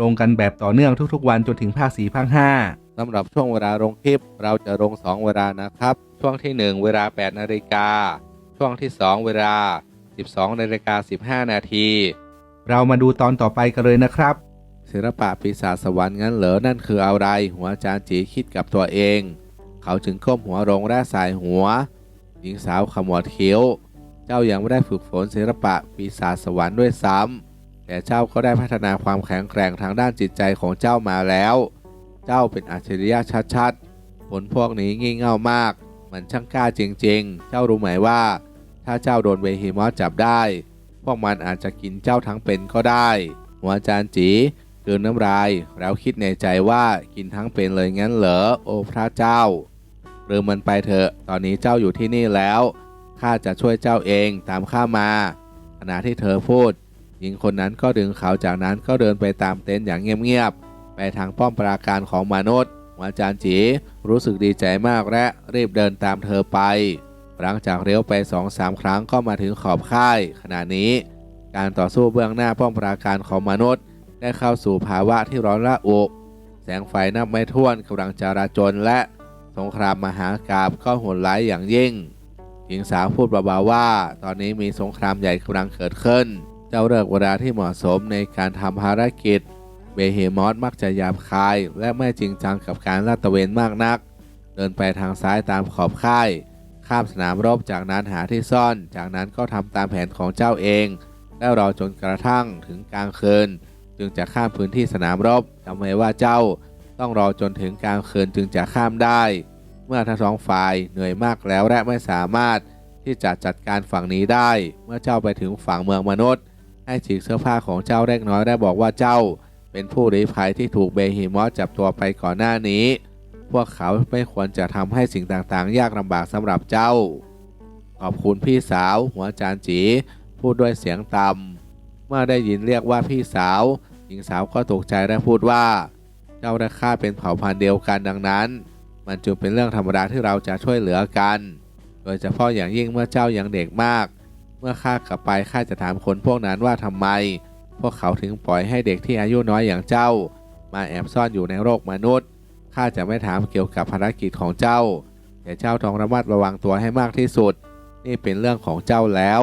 ลงกันแบบต่อเนื่องทุกๆ วันจนถึงภาค4ภาค5สำหรับช่วงเวลาลงคลิป เราจะลง 2 เวลานะครับ ช่วงที่ 1 เวลา 8 นาฬิกา ช่วงที่ 2 เวลา 12 นาฬิกา 15 นาที เรามาดูตอนต่อไปกันเลยนะครับ ศิลปะปีศาจสวรรค์งั้นเหรอ นั่นคืออะไร หัวอาจารย์จีคิดกับตัวเอง เขาจึงก้มหัวลงและสายหัว หญิงสาวขมวดคิ้ว เจ้ายังไม่ได้ฝึกฝนศิลปะปีศาจสวรรค์ด้วยซ้ำ แต่เจ้าก็ได้พัฒนาความแข็งแกร่งทางด้านจิตใจของเจ้ามาแล้ว เจ้าเป็นอัจฉริยะชัดๆ ผลพวกนี้งี่เง่ามาก มันช่างกล้าจริงๆ เจ้ารู้ไหมว่า ถ้าเจ้าโดนเวฮิมอสจับได้ พวกมันอาจจะกินเจ้าทั้งเป็นก็ได้ หัวจารย์จีเกลืนน้ำลายแล้วคิดในใจว่ากินทั้งเป็นเลยงั้นเหรอโอ้พระเจ้าหรือมันไปเถอะ ตอนนี้เจ้าอยู่ที่นี่แล้วข้าจะช่วยเจ้าเองตามข้ามาขณะที่เธอพูด หญิงคนนั้นก็ดึงเขาจากนั้นก็เดินไปตามเต็นท์อย่างเงียบๆไปทางป้อมปราการของมนุษย์วอาจารย์จีรู้สึกดีใจมากและรีบเดินตามเธอไป หลังจากเลี้ยวไปสองสามครั้งก็มาถึงขอบค่ายขณะนี้ การต่อสู้เบื้องหน้าป้อมปราการของมนุษย์ ได้เข้าสู่ภาวะที่ร้อนระอุ แสงไฟนับไม่ถ้วนกำลังจราจนและสงครามมหากาบก็โหดร้ายอย่างยิ่ง หญิงสาวพูดเบาๆว่า ตอนนี้มีสงครามใหญ่กำลังเกิดขึ้น เจ้าเลือกเวลาที่เหมาะสมในการทำภารกิจ เบเฮมอสมักจะหยาบคาย และไม่จริงจังกับการลาดตระเวนมากนัก เดินไปทางซ้ายตามขอบค่าย ข้ามสนามรบจากนั้นหาที่ซ่อน จากนั้นก็ทำตามแผนของเจ้าเอง และรอจนกระทั่งถึงกลางคืน จึงจะข้ามพื้นที่สนามรบจำไว้ว่าเจ้า ต้องรอจนถึงกลางคืนจึงจะข้ามได้ เมื่อทั้งสองฝ่ายเหนื่อยมากแล้วและไม่สามารถที่จะจัดการฝั่งนี้ได้ เมื่อเจ้าไปถึงฝั่งเมืองมนุษย์ ให้ฉีกเสื้อผ้าของเจ้าเล็กน้อยได้บอกว่าเจ้า เป็นผู้ลี้ภัยที่ถูกเบฮิมอสจับตัวไปก่อนหน้านี้ พวกเขาไม่ควรจะทำให้สิ่งต่างๆ ยากลำบากสำหรับเจ้า ขอบคุณพี่สาว หัวจารย์จี พูดด้วยเสียงต่ำเมื่อได้ยินเรียกว่าพี่สาว หญิงสาวก็ตกใจและพูดว่า เจ้าและข้าเป็นเผ่าพันธุ์เดียวกันดังนั้น มันจึงเป็นเรื่องธรรมดาที่เราจะช่วยเหลือกัน โดยเฉพาะอย่างยิ่งเมื่อเจ้ายังเด็กมาก เมื่อข้ากลับไปข้าจะถามคนพวกนั้นว่าทำไม พวกเขาถึงปล่อยให้เด็กที่อายุน้อยอย่างเจ้า มาแอบซ่อนอยู่ในโลกมนุษย์ข้าจะไม่ถามเกี่ยวกับภารกิจของเจ้า แต่เจ้าต้องระมัดระวังตัวให้มากที่สุด นี่เป็นเรื่องของเจ้าแล้ว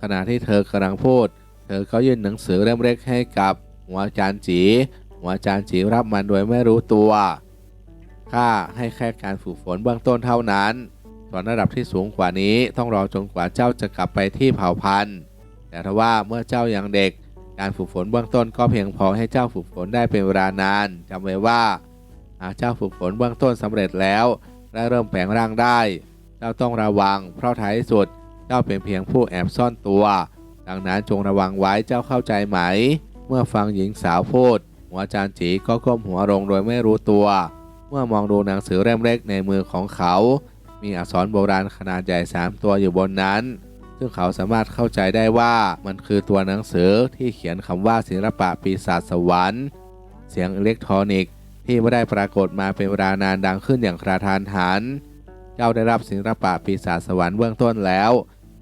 ขณะที่เธอกำลังพูด เธอก็ยื่นหนังสือเล่มเล็กให้กับหัวจารย์จีหัวจารย์จีรับมันโดยไม่รู้ตัวข้าให้แค่การฝึกฝนเบื้องต้นเท่านั้น ส่วนระดับที่สูงกว่านี้ต้องรอจนกว่าเจ้าจะกลับไปที่เผ่าพันธุ์ แต่ถ้าว่าเมื่อเจ้ายังเด็ก การฝึกฝนเบื้องต้นก็เพียงพอให้เจ้าฝึกฝนได้เป็นเวลานานจำไว้ว่าหากเจ้าฝึกฝนเบื้องต้นสำเร็จแล้ว และเริ่มแปลงร่างได้ เจ้าต้องระวัง เพราะท้ายสุดเจ้าเป็นเพียงผู้แอบซ่อนตัว ดังนั้นจงระวังไว้เจ้าเข้าใจไหม เมื่อฟังหญิงสาวพูดหัวจารย์จีก็ก้มหัวลงโดยไม่รู้ตัว เมื่อมองดูหนังสือเล่มเล็กในมือของเขา มีอักษรโบราณขนาดใหญ่ 3 ตัวอยู่บนนั้น ซึ่งเขาสามารถเข้าใจได้ว่ามันคือตัวหนังสือที่เขียนคำว่าศิลปะปีศาจสวรรค์ เสียงอิเล็กทรอนิกส์ที่ไม่ได้ปรากฏมาเป็นเวลานานดังขึ้นอย่างกระทานหัน เจ้าได้รับศิลปะปีศาจสวรรค์เบื้องต้นแล้ว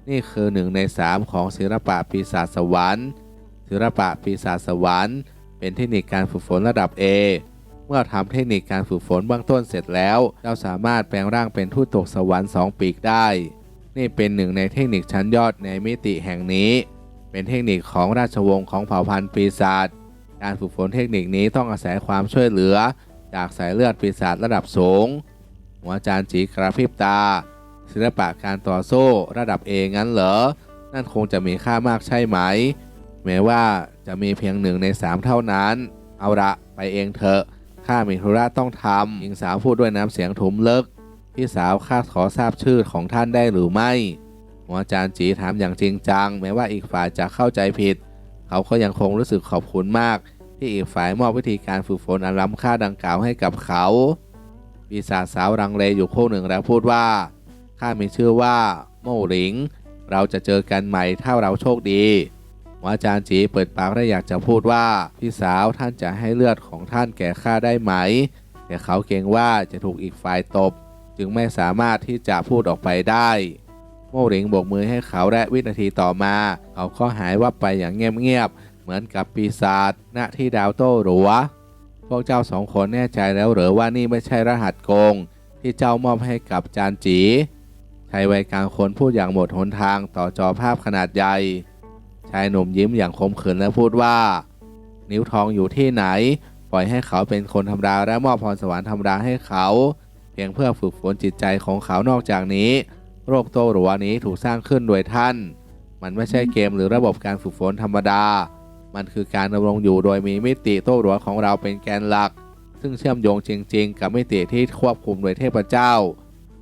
นี่คือหนึ่งในสามของศิลปะปีศาจสวรรค์ศิลปะปีศาจสวรรค์ เป็นเทคนิคการฝึกฝนระดับ A มื่อทำเทคนิคการฝึกฝนเบื้องต้นเสร็จแล้วเจ้าสามารถแปลงร่างเป็นทูตตกสวรรค์สองปีกได้ นี่เป็นหนึ่งในเทคนิคชั้นยอดในมิติแห่งนี้ เป็นเทคนิคของราชวงศ์ของเผ่าพันธุ์ปีศาจ การฝึกฝนเทคนิคนี้ต้องอาศัยความช่วยเหลือ จากสายเลือดปีศาจระดับสูง หัวอาจารย์จีกระพริบตา ศิลปะการต่อสู้ระดับเองั้นเหรอ นั่นคงจะมีค่ามากใช่ไหม แม้ว่าจะมีเพียงหนึ่งในสามเท่านั้น เอาละไปเองเถอะ ข้ามีธุระต้องทำหญิงสาวพูดด้วยน้ำเสียงทุ้มเลิกพี่สาวข้าขอทราบชื่อของท่านได้หรือไม่หัวอาจารย์จีถามอย่างจริงจัง แม้ว่าอีกฝ่ายจะเข้าใจผิด เขาก็ยังคงรู้สึกขอบคุณมาก ที่อีกฝ่ายมอบวิธีการฝึกฝนอันล้ำค่าดังกล่าวให้กับเขาปีศาจสาวรังเลอยู่ครู่หนึ่งแล้วพูดว่าข้ามีชื่อว่าโม่หลิง เราจะเจอกันใหม่ถ้าเราโชคดี อาจารย์จีเปิดปากและอยากจะพูดว่าพี่สาวท่านจะให้เลือดของท่านแก่ข้าได้ไหม แต่เขาเกรงว่าจะถูกอีกฝ่ายตบ จึงไม่สามารถที่จะพูดออกไปได้โม่หลิงโบกมือให้เขาและวินาทีต่อมา เขาก็หายวับไปอย่างเงียบๆเหมือนกับปีศาจณที่ดาวโต้หรัว พวกเจ้าสองคนแน่ใจแล้วหรือว่านี่ไม่ใช่รหัสโกง ที่เจ้ามอบให้กับจานจีชายวัยกลางคนพูดอย่างหมดหนทางต่อจอภาพขนาดใหญ่ ชายหนุ่มยิ้มอย่างคมขืนและพูดว่า นิ้วทองอยู่ที่ไหน ปล่อยให้เขาเป็นคนธรรมดาและมอบพรสวรรค์ธรรมดาให้เขา เพียงเพื่อฝึกฝนจิตใจของเขานอกจากนี้ โรคโตหรัวนี้ถูกสร้างขึ้นโดยท่าน มันไม่ใช่เกมหรือระบบการฝึกฝนธรรมดา มันคือการดำรงอยู่โดยมีมิติโต้หรัวของเราเป็นแกนหลัก ซึ่งเชื่อมโยงจริง ๆ กับมิติที่ควบคุมโดยเทพเจ้า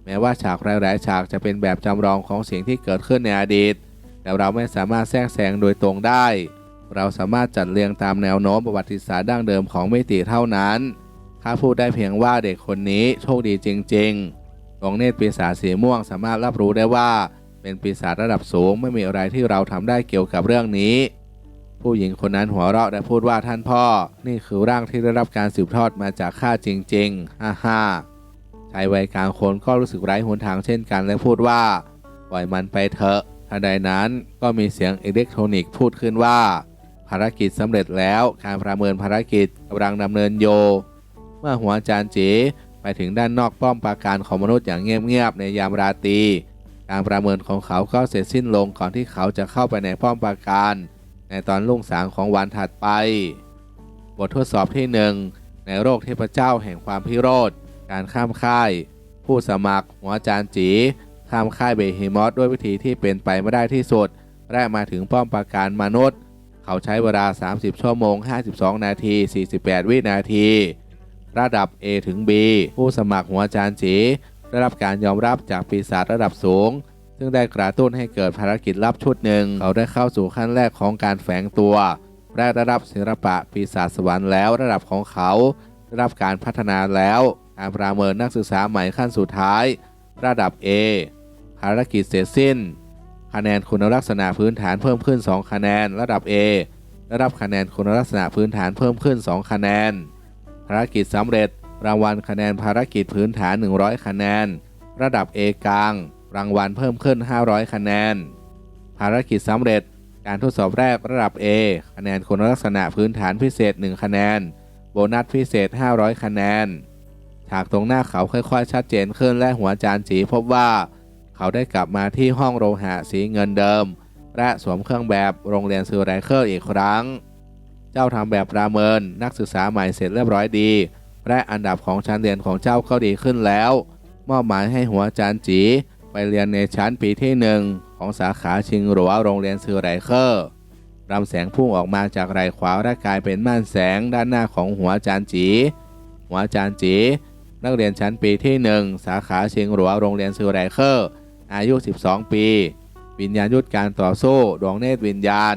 แม้ว่าฉากหลายๆฉากจะเป็นแบบจำลองของสิ่งที่เกิดขึ้นในอดีต แต่เราไม่สามารถแทรกแซงโดยตรงได้ เราสามารถจัดเรียงตามแนวโน้มประวัติศาสตร์ดั้งเดิมของมิติเท่านั้นข้าพูดได้เพียงว่าเด็กคนนี้โชคดีจริงๆดวงเนตรปีศาจสีม่วงสามารถรับรู้ได้ว่า เป็นปีศาจระดับสูงไม่มีอะไรที่เราทำได้เกี่ยวกับเรื่องนี้ ผู้หญิงคนนั้นหัวเราะและพูดว่าท่านพ่อ นี่คือร่างที่ได้รับการสืบทอดมาจากข้าจริงๆ ฮ่าฮ่าชายวัยกลางคนก็รู้สึกไร้หนทางเช่นกันและพูดว่า ปล่อยมันไปเถอะ ทันใดนั้นก็มีเสียงอิเล็กทรอนิกส์พูดขึ้นว่า ภารกิจสำเร็จแล้วการประเมินภารกิจกำลังดำเนินโย เมื่อหัวจารย์จีไปถึงด้านนอกป้อมปราการของมนุษย์อย่างเงียบๆในยามราตรีการประเมินของเขาก็เสร็จสิ้นลงก่อนที่เขาจะเข้าไปในป้อมปราการ ในตอนรุ่งสางของวันถัดไป บททดสอบที่หนึ่งในโรคเทพเจ้าแห่งความพิโรธ การข้ามค่าย ผู้สมัครหัวจารย์จี ข้ามค่ายเบฮิมอสด้วยวิธีที่เป็นไปไม่ได้ที่สุดและมาถึงป้อมปราการมนุษย์ เขาใช้เวลา 30 ชั่วโมง 52 นาที 48 วินาที ระดับ A ถึง B ผู้สมัครหัวจารย์จีได้รับการยอมรับจากปีศาจระดับสูง ซึ่งได้กระตุ้นให้เกิดภารกิจลับชุดหนึ่ง เขาได้เข้าสู่ขั้นแรกของการแฝงตัวและได้รับศิลปะปีศาจสวรรค์แล้วระดับของเขาได้รับการพัฒนาแล้วการประเมินนักศึกษาใหม่ขั้นสุดท้าย ระดับ A ภารกิจเสร็จสิ้น คะแนนคุณลักษณะพื้นฐานเพิ่มขึ้น 2 คะแนน ระดับ A ได้รับคะแนนคุณลักษณะพื้นฐานเพิ่มขึ้น 2 คะแนน ภารกิจสำเร็จ รางวัลคะแนนภารกิจพื้นฐาน 100 คะแนน ระดับ A กลาง รางวัลเพิ่มขึ้น 500 คะแนน ภารกิจสำเร็จ การทดสอบแรกระดับ A คะแนนคุณลักษณะพื้นฐานพิเศษ 1 คะแนน โบนัสพิเศษ 500 คะแนน ฉากตรงหน้าเขาค่อยๆ ชัดเจนขึ้นและหัวจานจีพบว่า เขาได้กลับมาที่ห้องโลหะสีเงินเดิม และสวมเครื่องแบบโรงเรียนซูไรเคิลอีกครั้ง เจ้าทำแบบประเมินนักศึกษาใหม่เสร็จเรียบร้อยดี และอันดับของชั้นเรียนของเจ้าก็ดีขึ้นแล้ว มอบหมายให้หัวจานจีไปเรียนในชั้นปีที่หนึ่งของสาขาชิงหรัวโรงเรียนซูไรเคิลรำแสงพุ่งออกมาจากไหล่ขวาและกลายเป็นม่านแสงด้านหน้าของหัวจานจี หัวจานจี นักเรียนชั้นปีที่หนึ่งสาขาชิงหรัวโรงเรียนซูไรเคิล อายุ 12 ปี วิญญาณยุทธการต่อสู้ดวงเนตรวิญญาณ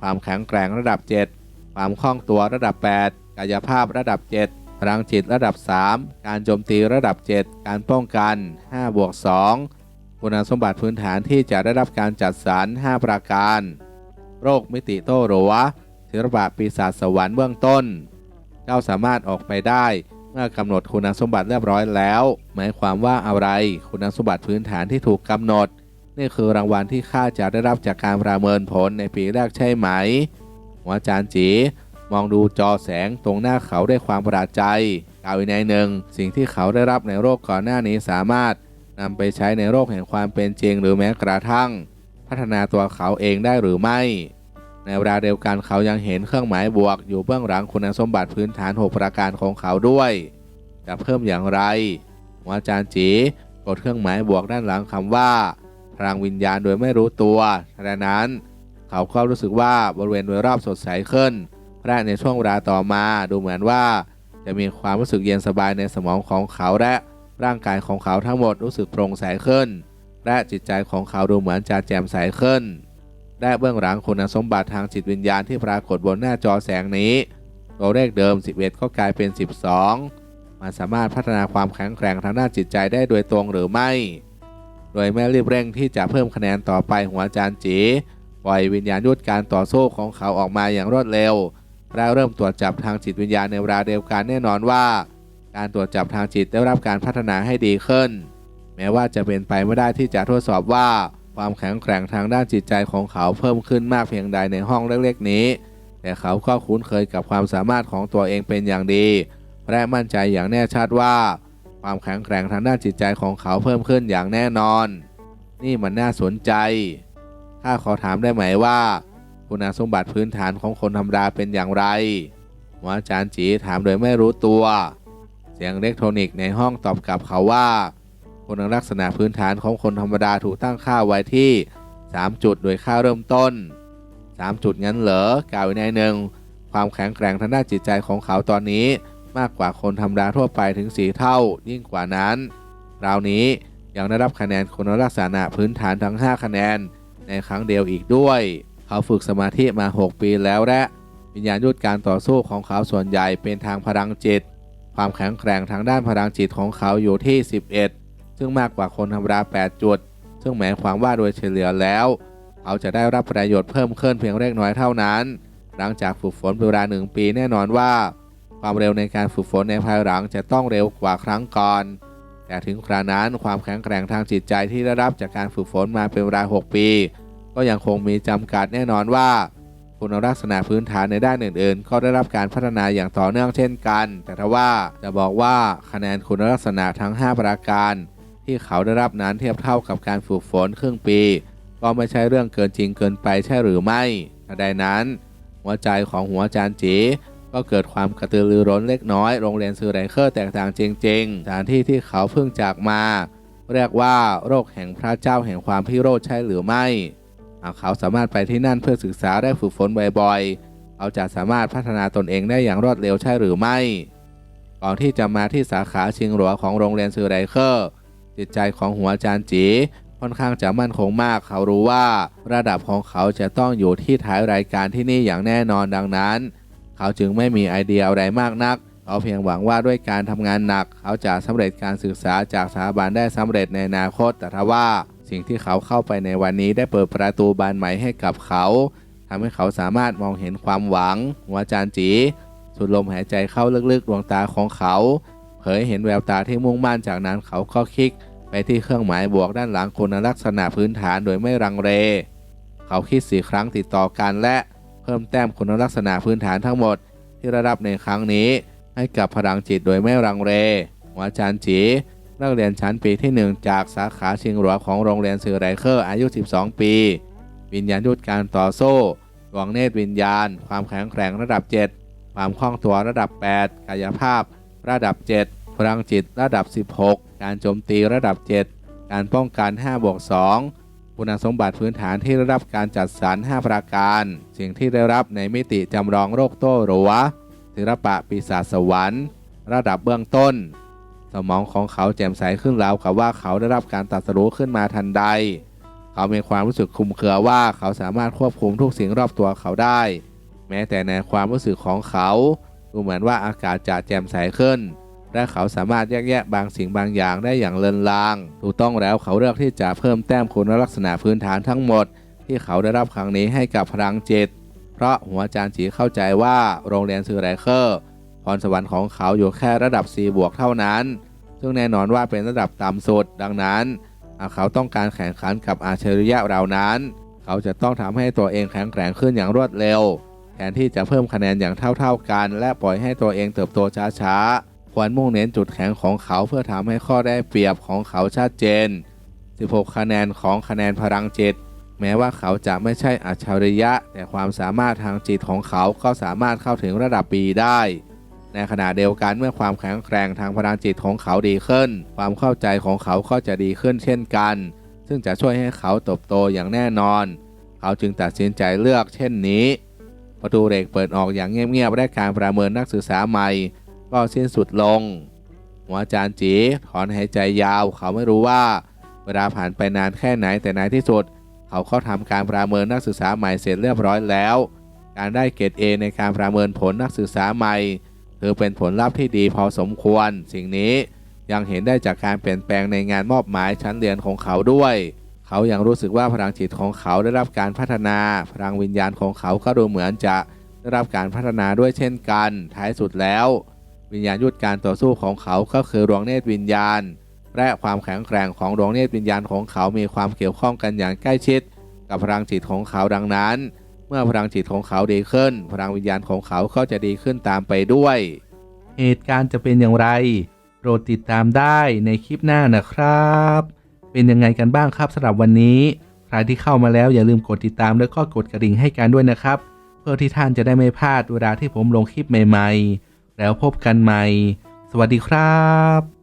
ความแข็งแกร่งระดับ 7 ความคล่องตัวระดับ 8 กายภาพระดับ 7 พลังจิตระดับ 3 การโจมตีระดับ 7 การป้องกัน5บวก2คุณสมบัติพื้นฐานที่จะได้รับการจัดสรร5ประการ โรคมิติโต้หรัวศิลปะปีศาจสวรรค์เบื้องต้น เจ้าสามารถออกไปได้ เมื่อกำหนดคุณสมบัติเรียบร้อยแล้ว หมายความว่าอะไรคุณสมบัติพื้นฐานที่ถูกกำหนด นี่คือรางวัลที่ข้าจะได้รับจากการประเมินผลในปีแรกใช่ไหมหัวอาจารย์จีมองดูจอแสงตรงหน้าเขาด้วยความประหลาดใจกล่าวอีกในหนึ่ง สิ่งที่เขาได้รับในโรคก่อนหน้านี้สามารถนำไปใช้ในโรคแห่งความเป็นจริงหรือแม้กระทั่ง พัฒนาตัวเขาเองได้หรือไม่ ในเวลาเดียวกันเขายังเห็นเครื่องหมายบวก อยู่เบื้องหลังคุณสมบัติพื้นฐาน 6 ประการของเขาด้วย จะเพิ่มอย่างไรวอาจารย์จีกดเครื่องหมายบวกด้านหลังคำว่าพลังวิญญาณโดยไม่รู้ตัวดังนั้น เขาก็รู้สึกว่าบริเวณโดยรอบสดใสขึ้นและในช่วงเวลาต่อมาดูเหมือนว่า จะมีความรู้สึกเย็นสบายในสมองของเขาและร่างกายของเขาทั้งหมดรู้สึกโปร่งใสขึ้น และจิตใจของเขาดูเหมือนจะแจ่มใสขึ้น และเบื้องหลังคุณสมบัติทางจิตวิญญาณที่ปรากฏบนหน้าจอแสงนี้ ตัวเลขเดิม 11 ก็กลายเป็น 12 มันสามารถพัฒนาความแข็งแกร่งทางด้านจิตใจได้โดยตรงหรือไม่ โดยไม่รีบเร่งที่จะเพิ่มคะแนนต่อไปหัวจารย์จีปล่อยวิญญาณยุทธการต่อสู้ของเขาออกมาอย่างรวดเร็วและเริ่มตรวจจับทางจิตวิญญาณในเวลาเดียวกันแน่นอนว่า การตรวจจับทางจิตได้รับการพัฒนาให้ดีขึ้น แม้ว่าจะเป็นไปไม่ได้ที่จะทดสอบว่า ความแข็งแกร่งทางด้านจิตใจของเขาเพิ่มขึ้นมากเพียงใดในห้องเล็กๆนี้ แต่เขาก็คุ้นเคยกับความสามารถของตัวเองเป็นอย่างดี และมั่นใจอย่างแน่ชัดว่า ความแข็งแกร่งทางด้านจิตใจของเขาเพิ่มขึ้นอย่างแน่นอน นี่มันน่าสนใจข้าขอถามได้ไหมว่า คุณสมบัติพื้นฐานของคนธรรมดาเป็นอย่างไรหัวอาจารย์จีถามโดยไม่รู้ตัว เสียงอิเล็กทรอนิกส์ในห้องตอบกลับเขาว่า คุณลักษณะพื้นฐานของคนธรรมดาถูกตั้งค่าไว้ที่ 3 จุดโดยค่าเริ่มต้น 3 จุดงั้นเหรอกล่าวในหนึ่งความแข็งแกร่งทางด้านจิตใจของเขาตอนนี้ มากกว่าคนธรรมดาทั่วไปถึง 4 เท่า ยิ่งกว่านั้นคราวนี้ยังได้รับคะแนนคุณลักษณะพื้นฐานทั้ง 5 คะแนน ในครั้งเดียวอีกด้วย เขาฝึกสมาธิมา 6 ปีแล้วและวิญญาณยุทธการต่อสู้ของเขาส่วนใหญ่เป็นทางพลังจิต ความแข็งแกร่งทางด้านพลังจิตของเขาอยู่ที่ 11 ซึ่งมากกว่าคนธรรมดา 8 จุด ซึ่งหมายความว่าโดยเฉลี่ยแล้ว เขาจะได้รับประโยชน์เพิ่มขึ้นเพียงเล็กน้อยเท่านั้น หลังจากฝึกฝนเป็นเวลาหนึ่งปีแน่นอนว่า ความเร็วในการฝึกฝนในภายหลังจะต้องเร็วกว่าครั้งก่อน แต่ถึงครานั้นความแข็งแกร่งทางจิตใจที่ได้รับจากการฝึกฝนมาเป็นเวลา 6 ปี ก็ยังคงมีจำกัดแน่นอนว่าคุณลักษณะพื้นฐานในด้านอื่นๆ ก็ได้รับการพัฒนาอย่างต่อเนื่องเช่นกัน แต่ถ้าว่าจะบอกว่าคะแนนคุณลักษณะทั้ง 5 ประการ ที่เขาได้รับนั้นเทียบเท่ากับการฝึกฝนครึ่งปี ก็ไม่ใช่เรื่องเกินจริงเกินไปใช่หรือไม่ทันใดนั้น หัวใจของหัวจารย์จีก็เกิดความกระตือรือร้นเล็กน้อย โรงเรียนซูไรเคอร์แตกต่างจริงๆสถานที่ที่เขาเพิ่งจากมา เรียกว่าโรคแห่งพระเจ้าแห่งความพิโรธใช่หรือไม่หากเขาสามารถไปที่นั่นเพื่อศึกษาได้ฝึกฝนบ่อยๆ เขาจะสามารถพัฒนาตนเองได้อย่างรวดเร็วใช่หรือไม่ ก่อนที่จะมาที่สาขาชิงหลัวของโรงเรียนซูไรเคอร์ จิตใจของหัวอาจารย์จีค่อนข้างจะมั่นคงมาก เขารู้ว่าระดับของเขาจะต้องอยู่ที่ท้ายรายการที่นี่อย่างแน่นอนดังนั้น เขาจึงไม่มีไอเดียอะไรมากนัก เขาเพียงหวังว่าด้วยการทำงานหนัก เขาจะสำเร็จการศึกษาจากสถาบันได้สำเร็จในอนาคต แต่ทว่าสิ่งที่เขาเข้าไปในวันนี้ได้เปิดประตูบานใหม่ให้กับเขาทำให้เขาสามารถมองเห็นความหวังหัวอาจารย์จีสูดลมหายใจเข้าลึกๆดวงตาของเขา เผยเห็นแววตาที่มุ่งมั่นจากนั้นเขาก็คลิก ไปที่เครื่องหมายบวกด้านหลังคุณลักษณะพื้นฐานโดยไม่รังเล เขาคิดสี่ครั้งติดต่อกันและเพิ่มแต้มคุณลักษณะพื้นฐานทั้งหมด ที่ระดับในครั้งนี้ ให้กับพลังจิตโดยไม่รังเลหัวาจารย์จีนักเรียนชั้นปีที่ 1 จากสาขาชิงหลัวของโรงเรียนสื่อไรเคอร์อายุ 12 ปี วิญญาณยุทธการต่อสู้ดวงเนตรวิญญาณ ความแข็งแกร่งระดับ 7 ความคล่องตัวระดับ 8 กายภาพ ระดับ 7 พลังจิตระดับ 16 การโจมตีระดับ 7 การป้องกัน5บวก2คุณสมบัติพื้นฐานที่ได้รับการจัดสรร5ประการ สิ่งที่ได้รับในมิติจำลองโรคโต้รัวศิลปะปีศาจสวรรค์ ระดับเบื้องต้น สมองของเขาแจ่มใสขึ้นราวกับว่าเขาได้รับการตรัสรู้ขึ้นมาทันใด เขามีความรู้สึกคลุมเครือว่าเขาสามารถควบคุมทุกสิ่งรอบตัวเขาได้ แม้แต่ในความรู้สึกของเขา ดูเหมือนว่าอากาศจะแจ่มใสขึ้น และเขาสามารถแยกแยะบางสิ่งบางอย่างได้อย่างเลินลาง ถูกต้องแล้วเขาเลือกที่จะเพิ่มแต้มคุณลักษณะพื้นฐานทั้งหมด ที่เขาได้รับครั้งนี้ให้กับพลังจิต เพราะหัวอาจารย์จีเข้าใจว่าโรงเรียนซูไรเคอร์พรสวรรค์ของเขาอยู่แค่ระดับ 4 บวกเท่านั้น ซึ่งแน่นอนว่าเป็นระดับต่ำสุด ดังนั้นหากเขาต้องการแข่งขันกับอาชริยะเหล่านั้น เขาจะต้องทำให้ตัวเองแข็งแกร่งขึ้นอย่างรวดเร็ว แทนที่จะเพิ่มคะแนนอย่างเท่าๆกัน และปล่อยให้ตัวเองเติบโตช้าๆ ควรมุ่งเน้นจุดแข็งของเขาเพื่อทำให้ข้อได้เปรียบของเขาชัดเจน 16 คะแนนของคะแนนพลังจิต แม้ว่าเขาจะไม่ใช่อัจฉริยะ แต่ความสามารถทางจิตของเขาก็สามารถเข้าถึงระดับปีได้ในขณะเดียวกันเมื่อความแข็งแกร่งทางพลังจิตของเขาดีขึ้น ความเข้าใจของเขาก็จะดีขึ้นเช่นกัน ซึ่งจะช่วยให้เขาเติบโตอย่างแน่นอน เขาจึงตัดสินใจเลือกเช่นนี้ ประตูเหล็กเปิดออกอย่างเงียบๆและการประเมินนักศึกษาใหม่ ก็สิ้นสุดลง หัวอาจารย์จีถอนหายใจยาว เขาไม่รู้ว่า เวลาผ่านไปนานแค่ไหนแต่ในที่สุด เขาก็ทำการประเมินนักศึกษาใหม่เสร็จเรียบร้อยแล้ว การได้เกรด A ในการประเมินผลนักศึกษาใหม่ถือเป็นผลลัพธ์ที่ดีพอสมควร สิ่งนี้ยังเห็นได้จากการเปลี่ยนแปลงในงานมอบหมายชั้นเรียนของเขาด้วย เขายังรู้สึกว่าพลังจิตของเขาได้รับการพัฒนา พลังวิญญาณของเขาก็ดูเหมือนจะได้รับการพัฒนาด้วยเช่นกัน ท้ายสุดแล้ว วิญญาณยุทธการต่อสู้ของเขาก็คือดวงเนตรวิญญาณ และความแข็งแกร่งของดวงเนตรวิญญาณของเขามีความเกี่ยวข้องกันอย่างใกล้ชิด กับพลังจิตของเขาดังนั้น เมื่อพลังจิตของเขาดีขึ้น พลังวิญญาณของเขาก็จะดีขึ้นตามไปด้วย เหตุการณ์จะเป็นอย่างไรโปรดติดตามได้ในคลิปหน้านะครับ เป็นยังไงกันบ้างครับสำหรับวันนี้ ใครที่เข้ามาแล้วอย่าลืมกดติดตามและก็กดกระดิ่งให้กันด้วยนะครับ เพื่อที่ท่านจะได้ไม่พลาดเวลาที่ผมลงคลิปใหม่ ๆ แล้วพบกันใหม่ สวัสดีครับ